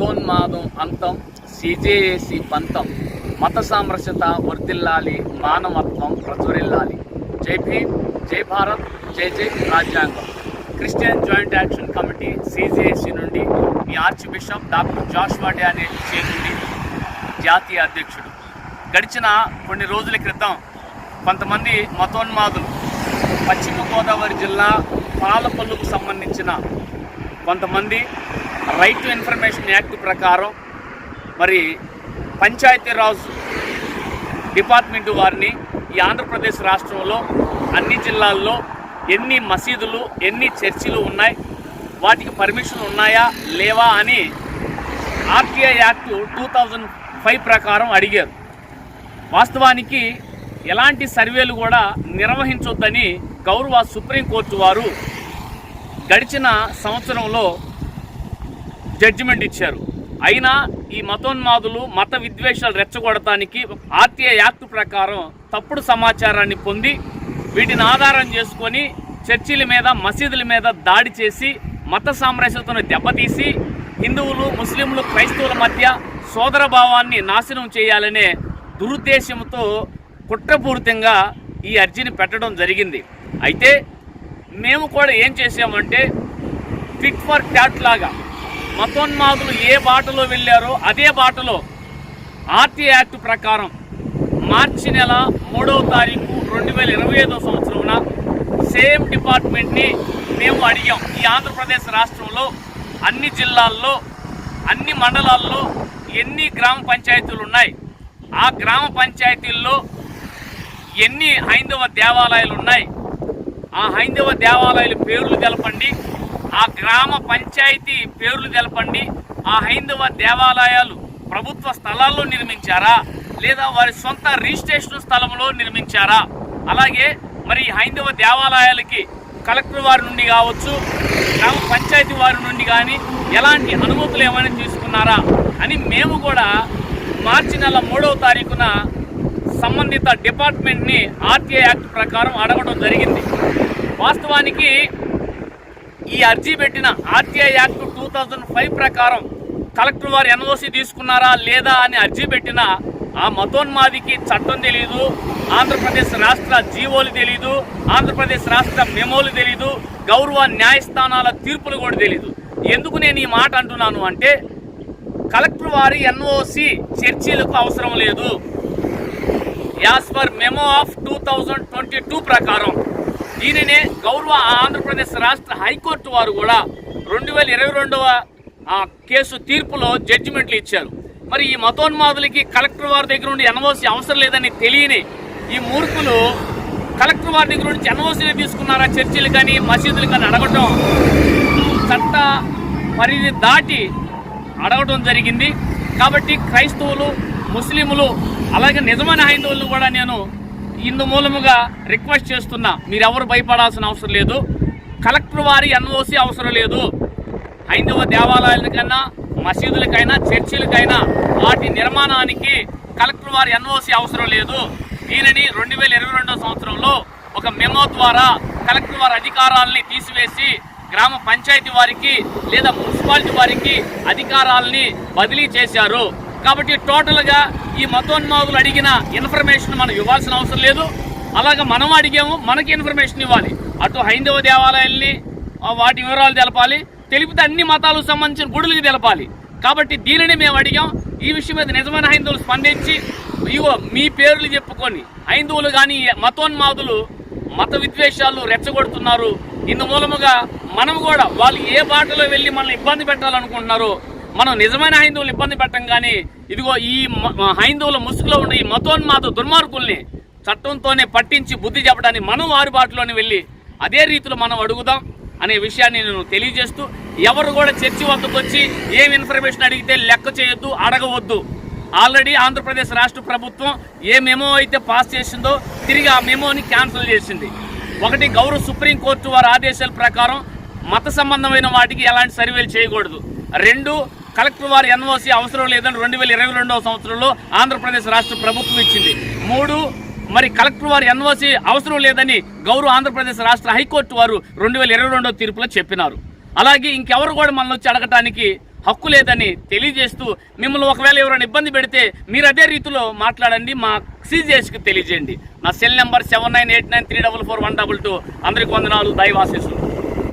మతోన్మాదం అంతం సిజేఏసి పంతం మత సామరస్యత వర్ధిల్లాలి మానవత్వం ప్రచురిల్లాలి. జై భీమ్ జై భారత్ జై జై రాజ్యాంగం. Christian joint action committee CJAC నుండి మీ archbishop doctor Joshua Day అనే నుండి జాతీయ అధ్యక్షుడు. గడిచిన కొన్ని రోజుల క్రితం కొంతమంది మతోన్మాదులు పశ్చిమ గోదావరి జిల్లా పాలపల్లుకు సంబంధించిన కొంతమంది రైట్ టు ఇన్ఫర్మేషన్ యాక్ట్ ప్రకారం మరి పంచాయతీరాజ్ డిపార్ట్మెంట్ వారిని ఈ ఆంధ్రప్రదేశ్ రాష్ట్రంలో అన్ని జిల్లాల్లో ఎన్ని మసీదులు ఎన్ని చర్చిలు ఉన్నాయి వాటికి పర్మిషన్ ఉన్నాయా లేవా అని RTI act two thousand five ప్రకారం అడిగారు. వాస్తవానికి ఎలాంటి సర్వేలు కూడా నిర్వహించొద్దని గౌరవ సుప్రీంకోర్టు వారు గడిచిన సంవత్సరంలో జడ్జిమెంట్ ఇచ్చారు. అయినా ఈ మతోన్మాదులు మత విద్వేషాలు రెచ్చగొడటానికి ఆర్టీఐ యాక్ట్ ప్రకారం తప్పుడు సమాచారాన్ని పొంది వీటిని ఆధారం చేసుకొని చర్చిల మీద మసీదుల మీద దాడి చేసి మత సామరస్యతను దెబ్బతీసి హిందువులు ముస్లింలు క్రైస్తవుల మధ్య సోదర భావాన్ని నాశనం చేయాలనే దురుద్దేశంతో కుట్రపూరితంగా ఈ అర్జీని పెట్టడం జరిగింది. అయితే మేము కూడా ఏం చేసామంటే ఫిట్ ఫర్ ట్యాట్ లాగా మతోన్మాదులు ఏ బాటలో వెళ్ళారో అదే బాటలో ఆర్టీ యాక్ట్ ప్రకారం మార్చి నెల మూడవ తారీఖు రెండు వేల ఇరవై ఐదో సంవత్సరంన సేమ్ డిపార్ట్మెంట్ని మేము అడిగాం. ఈ ఆంధ్రప్రదేశ్ రాష్ట్రంలో అన్ని జిల్లాల్లో అన్ని మండలాల్లో ఎన్ని గ్రామ పంచాయతీలు ఉన్నాయి? ఆ గ్రామ పంచాయతీల్లో ఎన్ని హైందవ దేవాలయాలు ఉన్నాయి? ఆ హైందవ దేవాలయాల పేర్లు తెలపండి. ఆ గ్రామ పంచాయతీ పేర్లు తెలపండి. ఆ హైందవ దేవాలయాలు ప్రభుత్వ స్థలాల్లో నిర్మించారా? లేదా వారి సొంత రిజిస్ట్రేషన్ స్థలంలో నిర్మించారా? అలాగే మరి హైందవ దేవాలయాలకి కలెక్టర్ వారి నుండి కావచ్చు గ్రామ పంచాయతీ వారి నుండి కానీ ఎలాంటి అనుమతులు ఏమైనా తీసుకున్నారా అని మేము కూడా మార్చి నెల మూడవ తారీఖున సంబంధిత డిపార్ట్మెంట్ని ఆర్టీఐ యాక్ట్ ప్రకారం అడగడం జరిగింది. వాస్తవానికి అర్జీ పెట్టిన RTI act two thousand five ప్రకారం కలెక్టర్ వారు ఎన్ఓసి తీసుకున్నారా లేదా అని అర్జీ పెట్టిన ఆ మతోన్మాదికి చట్టం తెలియదు ఆంధ్రప్రదేశ్ రాష్ట్ర జీవోలు తెలీదు ఆంధ్రప్రదేశ్ రాష్ట్ర మెమోలు తెలియదు గౌరవ న్యాయస్థానాల తీర్పులు కూడా తెలియదు ఎందుకు నేను ఈ మాట అంటున్నాను అంటే కలెక్టర్ వారి ఎన్ఓసి చర్చీలకు అవసరం లేదు. As per memo of two thousand twenty two ప్రకారం దీనినే గౌరవ ఆంధ్రప్రదేశ్ రాష్ట్ర హైకోర్టు వారు కూడా రెండు వేల ఇరవై రెండవ కేసు తీర్పులో జడ్జిమెంట్లు ఇచ్చారు. మరి ఈ మతోన్మాదులకి కలెక్టర్ వారి దగ్గర నుండి ఎన్ఓసి అవసరం లేదని తెలియని ఈ మూర్ఖులు కలెక్టర్ వారి దగ్గర నుంచి ఎన్ఓసీలు తీసుకున్నారా? చర్చిలు కానీ మసీదులు కానీ అడగటం చట్ట పరిధి దాటి అడగడం జరిగింది. కాబట్టి క్రైస్తవులు ముస్లింలు అలాగే నిజమైన హైందవులను కూడా నేను ఇందు మూలముగా రిక్వెస్ట్ చేస్తున్నా మీరెవరు భయపడాల్సిన అవసరం లేదు. కలెక్టర్ వారి ఎన్ఓసి అవసరం లేదు. హైందవ దేవాలయాలకైనా మసీదులకైనా చర్చిలకైనా వాటి నిర్మాణానికి కలెక్టర్ వారి ఎన్ఓసి అవసరం లేదు. దీనిని రెండు వేల ఇరవై రెండవ సంవత్సరంలో ఒక మెమో ద్వారా కలెక్టర్ వారి అధికారాలని తీసివేసి గ్రామ పంచాయతీ వారికి లేదా మున్సిపాలిటీ వారికి అధికారాలని బదిలీ చేశారు. కాబట్టి టోటల్గా ఈ మతోన్మాదులు అడిగిన ఇన్ఫర్మేషన్ మనం ఇవ్వాల్సిన అవసరం లేదు. అలాగే మనం అడిగాము మనకి ఇన్ఫర్మేషన్ ఇవ్వాలి. అటు హైందవ దేవాలయాల్ని వాటి వివరాలు తెలపాలి. తెలిపితే అన్ని మతాలకు సంబంధించిన గుడులకి తెలపాలి. కాబట్టి దీనిని మేము అడిగాం. ఈ విషయం మీద నిజమైన హైందవులు స్పందించి ఇగో మీ పేర్లు చెప్పుకొని హైందవులు కానీ మతోన్మాదులు మత విద్వేషాలు రెచ్చగొడుతున్నారు. ఇందు మూలముగా మనం కూడా వాళ్ళు ఏ బాటలో వెళ్ళి మనల్ని ఇబ్బంది పెట్టాలనుకుంటున్నారో మనం నిజమైన హైందవులు ఇబ్బంది పెట్టం కానీ ఇదిగో ఈ హైందువుల హైందవుల ముసుగులో ఉన్న ఈ మతోన్మాద దుర్మార్గుల్ని చట్టంతోనే పట్టించి బుద్ధి చెప్పడానికి మనం వారి బాటలోనే వెళ్ళి అదే రీతిలో మనం అడుగుదాం అనే విషయాన్ని నేను తెలియజేస్తూ ఎవరు కూడా చర్చి వద్దకు వచ్చి ఏం ఇన్ఫర్మేషన్ అడిగితే లెక్క చేయొద్దు అడగవద్దు. ఆల్రెడీ ఆంధ్రప్రదేశ్ రాష్ట్ర ప్రభుత్వం ఏ మెమో అయితే పాస్ చేసిందో తిరిగి ఆ మెమోని క్యాన్సిల్ చేసింది. ఒకటి గౌరవ సుప్రీంకోర్టు వారి ఆదేశాల ప్రకారం మత సంబంధమైన వాటికి ఎలాంటి సర్వేలు చేయకూడదు. రెండు కలెక్టర్ వారి ఎన్ఓసి అవసరం లేదని రెండు వేల ఇరవై రెండవ సంవత్సరంలో ఆంధ్రప్రదేశ్ రాష్ట్ర ప్రభుత్వం ఇచ్చింది. మూడు మరి కలెక్టర్ వారి ఎన్ఓసి అవసరం లేదని గౌరవ ఆంధ్రప్రదేశ్ రాష్ట్ర హైకోర్టు వారు రెండు వేల ఇరవై రెండవ తీర్పులో చెప్పినారు. అలాగే ఇంకెవరు కూడా మనల్ని వచ్చి అడగటానికి హక్కు లేదని తెలియజేస్తూ మిమ్మల్ని ఒకవేళ ఎవరైనా ఇబ్బంది పెడితే మీరు అదే రీతిలో మాట్లాడండి మా సిజిఎస్కి తెలియజేయండి. నా cell number seven nine eight nine three double four one double two. అందరికి వందనాలు దైవాశీస్సులు.